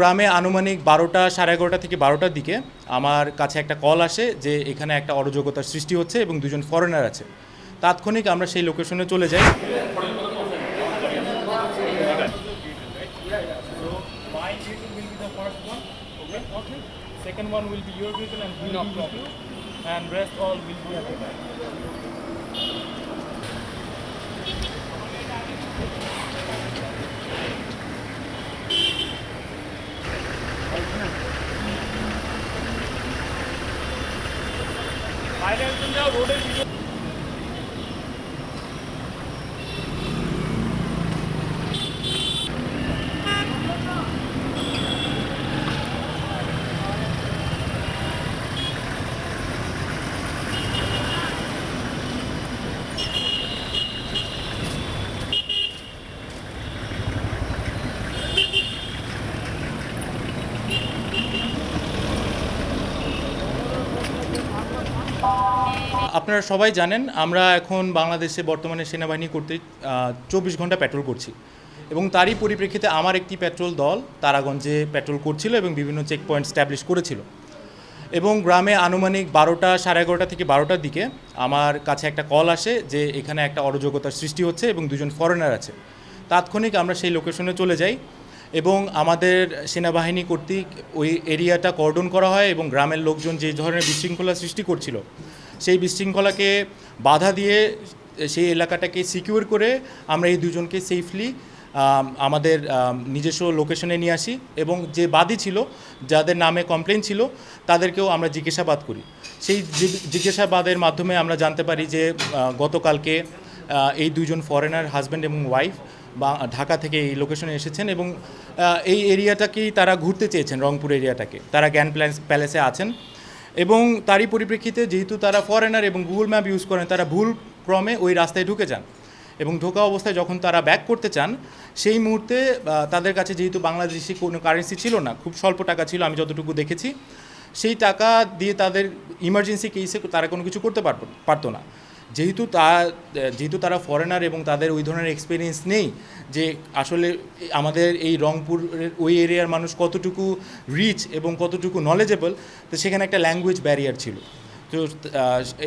গ্রামে আনুমানিক বারোটা, সাড়ে এগারোটা থেকে বারোটার দিকে আমার কাছে একটা কল আসে যে এখানে একটা অরাজকতার সৃষ্টি হচ্ছে এবং দুজন ফরেনার আছে। তাৎক্ষণিক আমরা সেই লোকেশনে চলে যাই। Second. ఆయన వెళ్తుందా ఓడే আপনারা সবাই জানেন, আমরা এখন বাংলাদেশে বর্তমানে সেনাবাহিনী কর্তৃক চব্বিশ ঘণ্টা পেট্রোল করছি। এবং তারই পরিপ্রেক্ষিতে আমার একটি পেট্রোল দল তারাগঞ্জে পেট্রোল করছিল এবং বিভিন্ন চেক পয়েন্ট স্ট্যাবলিশ করেছিল। এবং গ্রামে আনুমানিক বারোটা, সাড়ে এগারোটা থেকে বারোটার দিকে আমার কাছে একটা কল আসে যে এখানে একটা অরাজকতার সৃষ্টি হচ্ছে এবং দুজন ফরেনার আছে। তাৎক্ষণিক আমরা সেই লোকেশনে চলে যাই এবং আমাদের সেনাবাহিনী কর্তৃক ওই এরিয়াটা কর্ডন করা হয় এবং গ্রামের লোকজন যে ধরনের বিশৃঙ্খলা সৃষ্টি করছিল সেই বিশৃঙ্খলাকে বাধা দিয়ে সেই এলাকাটাকে সিকিউর করে আমরা এই দুজনকে সেফলি আমাদের নিজস্ব লোকেশনে নিয়ে আসি এবং যে বাদী ছিল, যাদের নামে কমপ্লেন ছিল, তাদেরকেও আমরা জিজ্ঞাসাবাদ করি। সেই জিজ্ঞাসাবাদের মাধ্যমে আমরা জানতে পারি যে গতকালকে এই দুজন ফরেনার হাজব্যান্ড এবং ওয়াইফ বা, ঢাকা থেকে এই লোকেশনে এসেছেন এবং এই এরিয়াটাকেই তারা ঘুরতে চেয়েছেন, রংপুর এরিয়াটাকে তারা জ্ঞান প্যালেস, প্যালেসে আছেন। এবং তারই পরিপ্রেক্ষিতে যেহেতু তারা ফরেনার এবং গুগল ম্যাপ ইউজ করেন, তারা ভুল ক্রমে ওই রাস্তায় ঢুকে যান। এবং ঢোকা অবস্থায় যখন তারা ব্যাক করতে চান, সেই মুহূর্তে তাদের কাছে যেহেতু বাংলাদেশি কোনো কারেন্সি ছিল না, খুব স্বল্প টাকা ছিল, আমি যতটুকু দেখেছি, সেই টাকা দিয়ে তাদের ইমার্জেন্সি কেসে তারা কোনো কিছু করতে পারত না। যেহেতু তা, যেহেতু তারা ফরেনার এবং তাদের ওই ধরনের এক্সপিরিয়েন্স নেই, যে আসলে আমাদের এই রংপুরের ওই এরিয়ার মানুষ কতটুকু রিচ এবং কতটুকু নলেজেবল তো সেখানে একটা ল্যাঙ্গুয়েজ ব্যারিয়ার ছিল। তো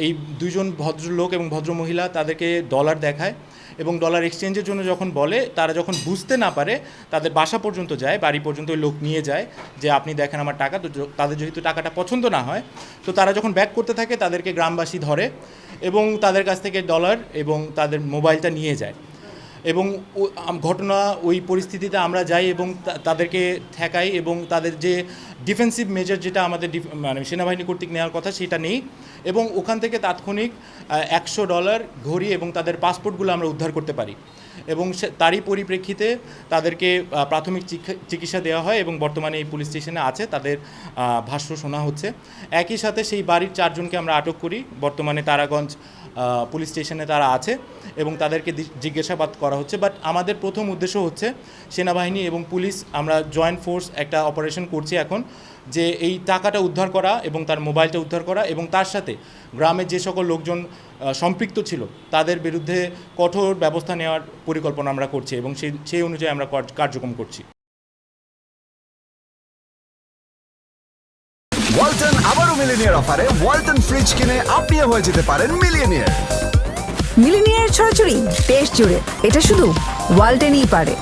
এই দুজন ভদ্রলোক এবং ভদ্রমহিলা তাদেরকে ডলার দেখায় এবং ডলার এক্সচেঞ্জের জন্য যখন বলে, তারা যখন বুঝতে না পারে, তাদের বাসা পর্যন্ত যায়, বাড়ি পর্যন্ত ওই লোক নিয়ে যায়, যে আপনি দেখেন আমার টাকা, তো তাদের যেহেতু টাকাটা পছন্দ না হয়, তো তারা যখন ব্যাক করতে থাকে, তাদেরকে গ্রামবাসী ধরে। এবং তাদের কাছ থেকে ডলার এবং তাদের মোবাইলটা নিয়ে যায়। এবং ঘটনা ওই পরিস্থিতিতে আমরা যাই এবং তাদেরকে ঠেকাই এবং তাদের যে ডিফেন্সিভ মেজার যেটা আমাদের মানে সেনাবাহিনী কর্তৃক নেওয়ার কথা সেটা নেই এবং ওখান থেকে তাৎক্ষণিক একশো ডলার ঘড়ি এবং তাদের পাসপোর্টগুলো আমরা উদ্ধার করতে পারি। এবং তারই পরিপ্রেক্ষিতে তাদেরকে প্রাথমিক চিকিৎসা দেওয়া হয় এবং বর্তমানে এই পুলিশ স্টেশনে আছে, তাদের ভাষ্য শোনা হচ্ছে। একই সাথে সেই বাড়ির চারজনকে আমরা আটক করি। বর্তমানে তারাগঞ্জ পুলিশ স্টেশনে তারা আছে এবং তাদেরকে জিজ্ঞাসাবাদ করা হচ্ছে। বাট আমাদের প্রথম উদ্দেশ্য হচ্ছে সেনাবাহিনী এবং পুলিশ, আমরা জয়েন্ট ফোর্স একটা অপারেশন করছি এখন। যে এই টাকাটা উদ্ধার করা এবং তার মোবাইলটা উদ্ধার করা এবং তার সাথে গ্রামের যে সকল লোকজন সম্পৃক্ত ছিল তাদের বিরুদ্ধে কঠোর ব্যবস্থা নেওয়ার পরিকল্পনা আমরা করছি এবং সেই সেই অনুযায়ী আমরা কার্যক্রম করছি। ওয়ালটন আবারও মিলিনিয়ার অফারে ওয়ালটন ফ্রিজ কিনে আপনিও হয়ে যেতে পারেন মিলিয়নিয়ার মিলিনিয়ার ছড়াছড়ি দেশ জুড়ে এটা শুধু ওয়ালটেনই পারে।